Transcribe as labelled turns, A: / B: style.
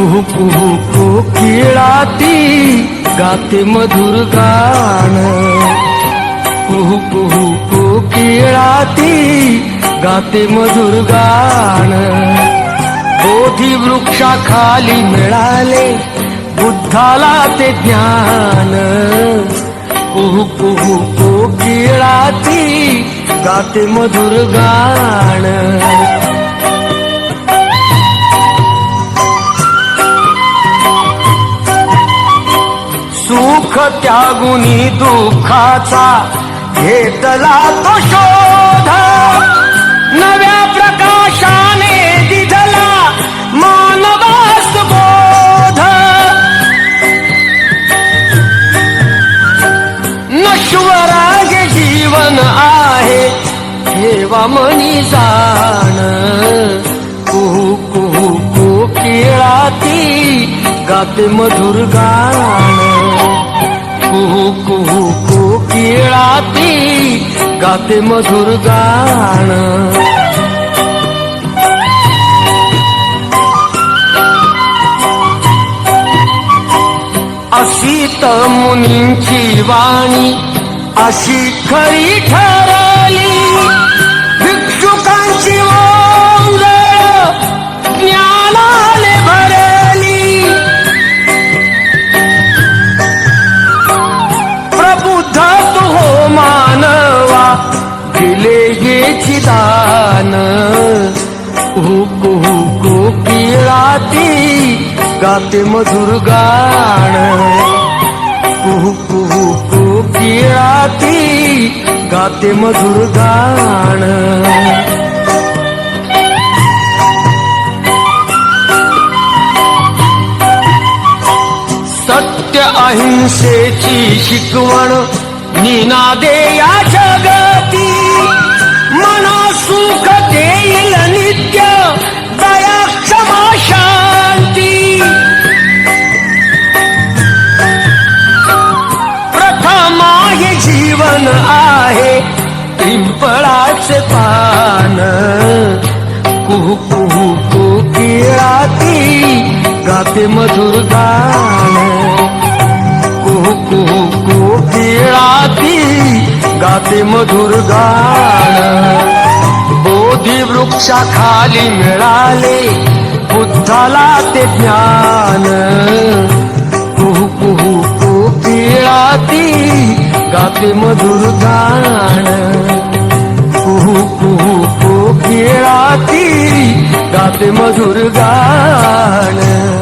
A: कुहू कोकिळाती गाते मधुर गाण. कुहू कुहू कोकिळाती गाते मधुर गाण. बोधी वृक्षाखाली मिळाले बुद्धाला ते ज्ञान. कुहू कुहू कोकिळाती गाते मधुर गाण. सुख त्यागुनी दुःखाचा घेतला तो शोध. नव्या प्रकाशाने दिधला मानवास बोध. नश्वरागे जीवन आहे ठेवा मनी जाण. कुहू कुहू कोकिळाती गाते मधुर गाण. कुहू कुहू कोकिळाती गाते मधुर गाण. अशी तर मुनींची वाणी अशी खरी ठर दिले येची दान कुहू कुहू कोकिळाती गाते मधुर गाण। कुहू कुहू कोकिळाती गाते मधुर गाण। सत्य अहिंसेची शिकवण निनादे या जगती सुख देईल नित्य दया क्षमा शांती. प्रथमा हे जीवन आहे पिंपळाचे पान. कुहू कुहू कोकिळाती गाते मधुर गाण. कुहू कुहू कोकिळाती गाते मधुर गाण. बोधी वृक्षाखाली मिळाले बुद्धाला ते ज्ञान. कुहू कुहू कोकिळाती गाते मधुर गाण. कुहू कुहू कोकिळाती गाते मधुर गाण.